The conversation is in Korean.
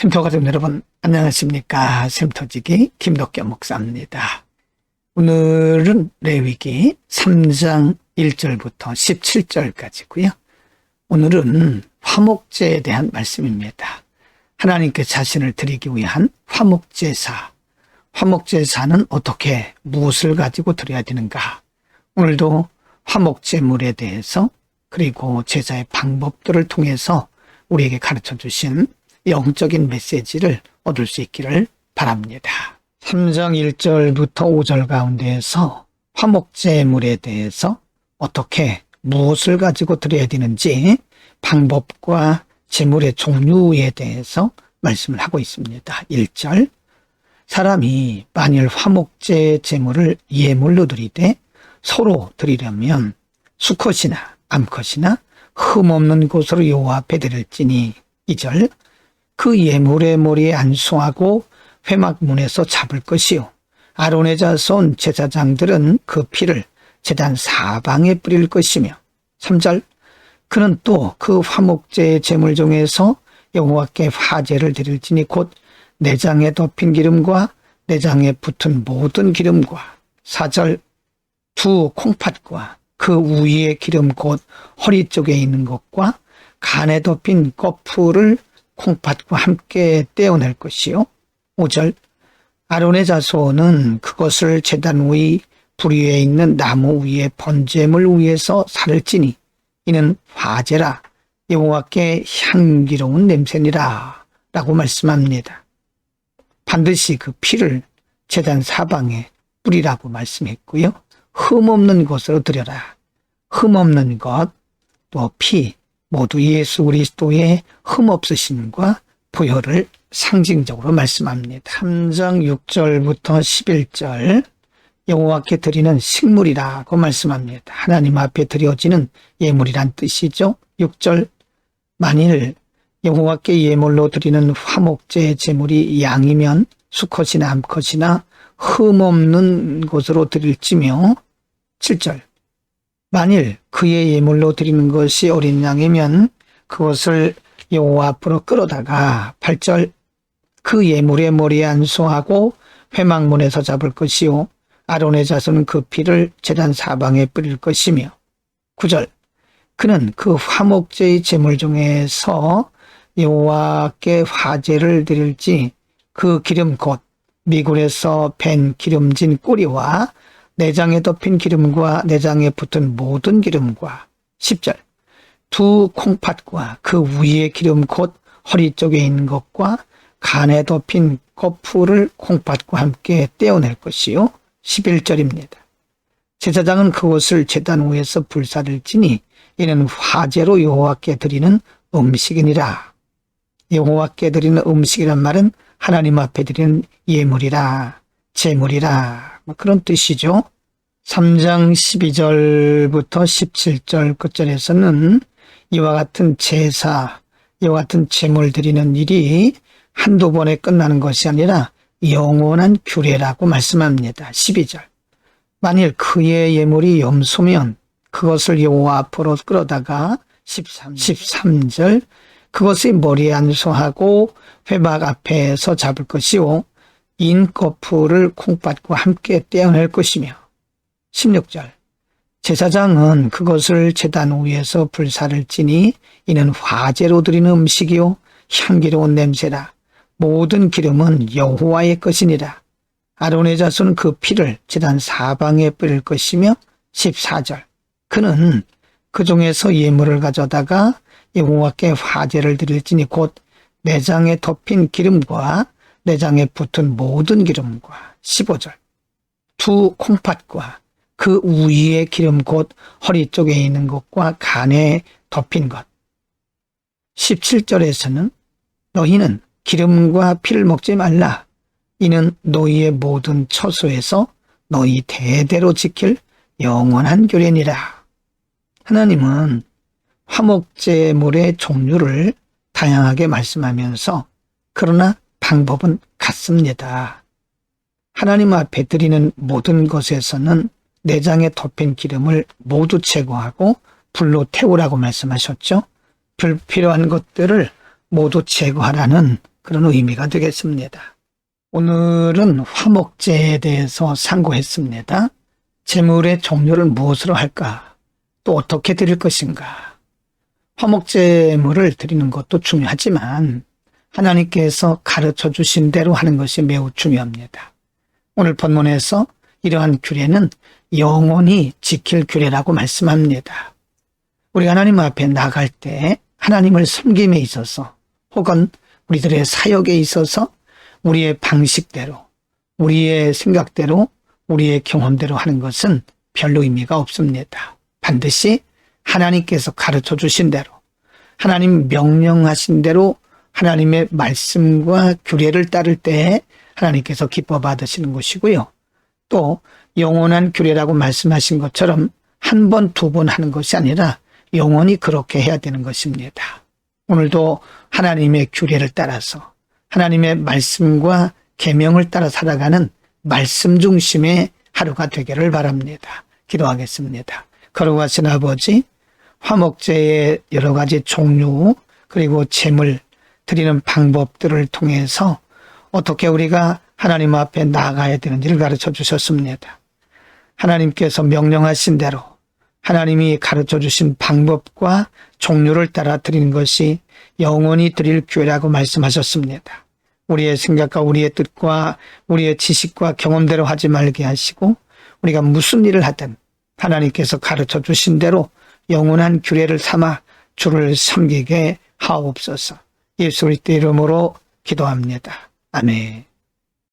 샘터 가족 여러분 안녕하십니까 샘터지기 김덕겸 목사입니다. 오늘은 레위기 3장 1절부터 17절까지고요. 오늘은 화목제에 대한 말씀입니다. 하나님께 자신을 드리기 위한 화목제사. 화목제사는 어떻게 무엇을 가지고 드려야 되는가? 오늘도 화목제물에 대해서 그리고 제사의 방법들을 통해서 우리에게 가르쳐 주신 영적인 메시지를 얻을 수 있기를 바랍니다. 3장 1절부터 5절 가운데에서 화목제물에 대해서 어떻게 무엇을 가지고 드려야 되는지 방법과 제물의 종류에 대해서 말씀을 하고 있습니다. 1절 사람이 만일 화목제 제물을 예물로 드리되 서로 드리려면 수컷이나 암컷이나 흠없는 곳으로 여호와 앞에 드릴지니 2절 그 예물의 머리에 안수하고 회막문에서 잡을 것이요. 아론의 자손 제사장들은 그 피를 제단 사방에 뿌릴 것이며. 3절. 그는 또 그 화목제의 제물 중에서 여호와께 화제를 드릴지니 곧 내장에 덮인 기름과 내장에 붙은 모든 기름과. 4절. 두 콩팥과 그 위에 기름 곧 허리 쪽에 있는 것과 간에 덮인 거풀을 콩팥과 함께 떼어낼 것이요. 5절 아론의 자손은 그것을 제단 위불 위에 있는 나무 위에 번제물 위에서 살을 찌니 이는 화제라 여호와께 향기로운 냄새니라 라고 말씀합니다. 반드시 그 피를 제단 사방에 뿌리라고 말씀했고요. 흠 없는 곳으로 드려라. 흠 없는 것, 또 피, 모두 예수 그리스도의 흠없으심과 보혈을 상징적으로 말씀합니다. 3장 6절부터 11절 여호와께 드리는 식물이라고 말씀합니다. 하나님 앞에 드려지는 예물이란 뜻이죠. 6절 만일 여호와께 예물로 드리는 화목제 제물이 양이면 수컷이나 암컷이나 흠없는 곳으로 드릴지며 7절 만일 그의 예물로 드리는 것이 어린 양이면 그것을 여호와 앞으로 끌어다가 8절 그 예물의 머리에 안수하고 회막문에서 잡을 것이요 아론의 자손은 그 피를 제단 사방에 뿌릴 것이며 9절 그는 그 화목제의 제물 중에서 여호와께 화제를 드릴지 그 기름 곧 미굴에서 밴 기름진 꼬리와 내장에 덮인 기름과 내장에 붙은 모든 기름과 10절 두 콩팥과 그 위에 기름 곧 허리 쪽에 있는 것과 간에 덮인 거풀을 콩팥과 함께 떼어낼 것이요 11절입니다. 제사장은 그것을 제단 위에서 불사를 지니 이는 화제로 여호와께 드리는 음식이니라. 여호와께 드리는 음식이란 말은 하나님 앞에 드리는 예물이라 제물이라 뭐 그런 뜻이죠. 3장 12절부터 17절 끝절에서는 이와 같은 제사, 이와 같은 제물 드리는 일이 한두 번에 끝나는 것이 아니라 영원한 규례라고 말씀합니다. 12절. 만일 그의 예물이 염소면 그것을 여호와 앞으로 끌어다가 13, 13절 그것의 머리에 안수하고 회막 앞에서 잡을 것이요 인거풀을 콩팥과 함께 떼어낼 것이며 16절. 제사장은 그것을 제단 위에서 불사를 지니 이는 화제로 드리는 음식이요 향기로운 냄새라. 모든 기름은 여호와의 것이니라. 아론의 자손은 그 피를 제단 사방에 뿌릴 것이며 14절. 그는 그 중에서 예물을 가져다가 여호와께 화제를 드릴지니 곧 내장에 덮인 기름과 내장에 붙은 모든 기름과 15절 두 콩팥과 그 위에 기름 곧 허리 쪽에 있는 것과 간에 덮인 것. 17절에서는 너희는 기름과 피를 먹지 말라. 이는 너희의 모든 처소에서 너희 대대로 지킬 영원한 교례니라. 하나님은 화목제물의 종류를 다양하게 말씀하면서 그러나 방법은 같습니다. 하나님 앞에 드리는 모든 것에서는 내장에 덮인 기름을 모두 제거하고 불로 태우라고 말씀하셨죠. 불필요한 것들을 모두 제거하라는 그런 의미가 되겠습니다. 오늘은 화목제에 대해서 상고했습니다. 재물의 종류를 무엇으로 할까? 또 어떻게 드릴 것인가? 화목제물을 드리는 것도 중요하지만 하나님께서 가르쳐 주신 대로 하는 것이 매우 중요합니다. 오늘 본문에서 이러한 규례는 영원히 지킬 규례라고 말씀합니다. 우리 하나님 앞에 나갈 때 하나님을 섬김에 있어서 혹은 우리들의 사역에 있어서 우리의 방식대로, 우리의 생각대로, 우리의 경험대로 하는 것은 별로 의미가 없습니다. 반드시 하나님께서 가르쳐 주신 대로, 하나님 명령하신 대로 하나님의 말씀과 규례를 따를 때 하나님께서 기뻐 받으시는 것이고요. 또 영원한 규례라고 말씀하신 것처럼 한 번, 두 번 하는 것이 아니라 영원히 그렇게 해야 되는 것입니다. 오늘도 하나님의 규례를 따라서 하나님의 말씀과 계명을 따라 살아가는 말씀 중심의 하루가 되기를 바랍니다. 기도하겠습니다. 거룩하신 아버지, 화목제의 여러 가지 종류 그리고 재물 드리는 방법들을 통해서 어떻게 우리가 하나님 앞에 나가야 되는지를 가르쳐 주셨습니다. 하나님께서 명령하신 대로 하나님이 가르쳐 주신 방법과 종류를 따라 드리는 것이 영원히 드릴 기회라고 말씀하셨습니다. 우리의 생각과 우리의 뜻과 우리의 지식과 경험대로 하지 말게 하시고 우리가 무슨 일을 하든 하나님께서 가르쳐 주신 대로 영원한 규례를 삼아 주를 섬기게 하옵소서. 예수 그리스도 이름으로 기도합니다. 아멘.